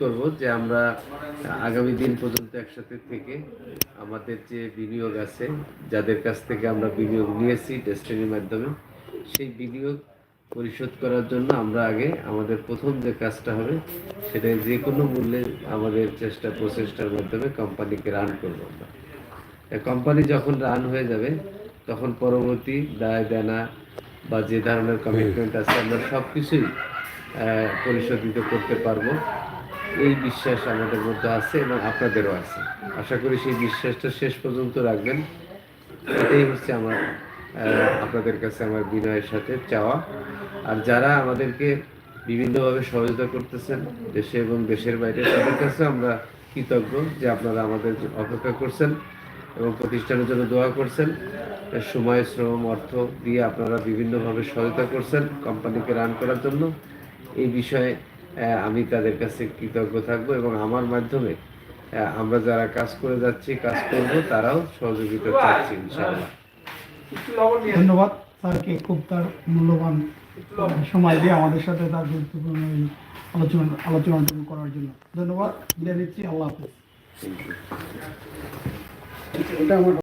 করব যে আমরা আগামী দিন পর্যন্ত একসাথে থেকে আমাদের যে বিনিয়োগ আছে, যাদের কাছ থেকে আমরা বিনিয়োগ নিয়েছি টেস্টিংয়ের মাধ্যমে, সেই বিনিয়োগ পরিশোধ করার জন্য আমরা আগে আমাদের প্রথম যে কাজটা হবে, সেটা যে কোনো মূল্যে আমাদের চেষ্টা প্রচেষ্টার মাধ্যমে কোম্পানিকে রান করব আমরা। কোম্পানি যখন রান হয়ে যাবে, তখন পরবর্তী দায়, দেনা বা যে ধরনের কমিটমেন্ট আছে, আমরা সব কিছুই পরিশোধিত করতে পারব। এই বিশ্বাস আমাদের মধ্যে আছে এবং আপনাদেরও আছে। আশা করি সেই বিশ্বাসটা শেষ পর্যন্ত রাখবেন। এটাই হচ্ছে আমার আপনাদের কাছে আমার বিনয়ের সাথে চাওয়া। আর যারা আমাদেরকে বিভিন্নভাবে সহযোগিতা করতেছেন, দেশে এবং দেশের বাইরে, তাদের কাছে আমরা কৃতজ্ঞ যে আপনারা আমাদের অপেক্ষা করছেন এবং প্রতিষ্ঠানের জন্য দোয়া করছেন। সময়, শ্রম, অর্থ দিয়ে আপনারা বিভিন্নভাবে সহায়তা করছেন কোম্পানিকে রান করার জন্য। এই বিষয়ে আমি তাদের কাছে কৃতজ্ঞ থাকব এবং আমার মাধ্যমে আমরা যারা কাজ করে যাচ্ছি কাজ করব তারাও সহযোগিতা চাচ্ছি ইনশাআল্লাহ। ধন্যবাদ স্যারকে খুব তার মূল্যবান সময় দিয়ে আমাদের সাথে তার গুরুত্বপূর্ণ এই আলোচনা আলোচনাটুকু করার জন্য। ধন্যবাদ বিদায় নিচ্ছি আল্লাহ হাফেজ। এটা আমার